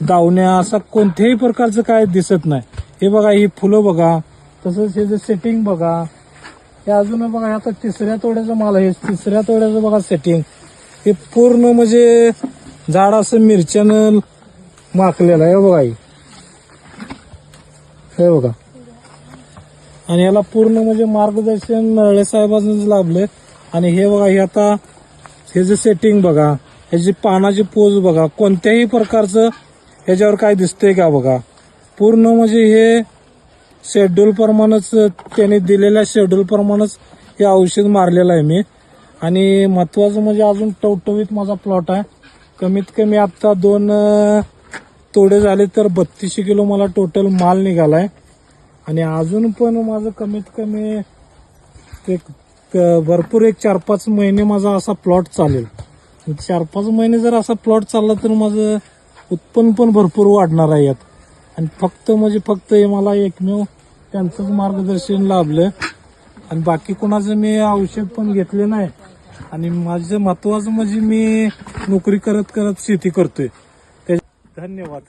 दावण्या असा कोणत्याही प्रकारचं काय दिसत नाही. हे बघा ही फुलं बघा तसंच हे जे सेटिंग बघा हे अजून बघा हे आता तिसऱ्या तोड्याचं माल आहे. तिसऱ्या तोड्याचं बघा सेटिंग हे पूर्ण म्हणजे झाड असं मिरच्यानं माकलेलं आहे हे बघा हे. बघा. आणि याला पूर्ण म्हणजे मार्गदर्शन नरळे साहेबांच लाभले आणि हे बघा हे आता हे जे सेटिंग बघा ह्याची पानाची पोज बघा कोणत्याही प्रकारचं ह्याच्यावर काय दिसतंय का बघा? पूर्ण म्हणजे हे शेड्यूल प्रमाणेच त्याने दिलेल्या शेड्यूल प्रमाणेच हे औषध मारलेलं आहे मी. आणि महत्वाचं म्हणजे अजून टवटवीत माझा प्लॉट आहे. कमीत कमी आता दोन तोडे झाले तर बत्तीसशे किलो मला टोटल माल निघालाय. आणि अजून पण माझं कमीत कमी एक भरपूर एक चार पाच महिने माझा असा प्लॉट चालेल. चार पाच महिने जर असा प्लॉट चालला तर माझं उत्पन्न पण भरपूर वाढणार आहे यात आणि फक्त म्हणजे फक्त हे मला एकमेव त्यांचं मार्गदर्शन लाभलं. आणि बाकी कोणाचं मी औषध पण घेतले नाही. आणि माझं महत्वाचं म्हणजे मी नोकरी करत करत शेती करतोय. त्या- धन्यवाद.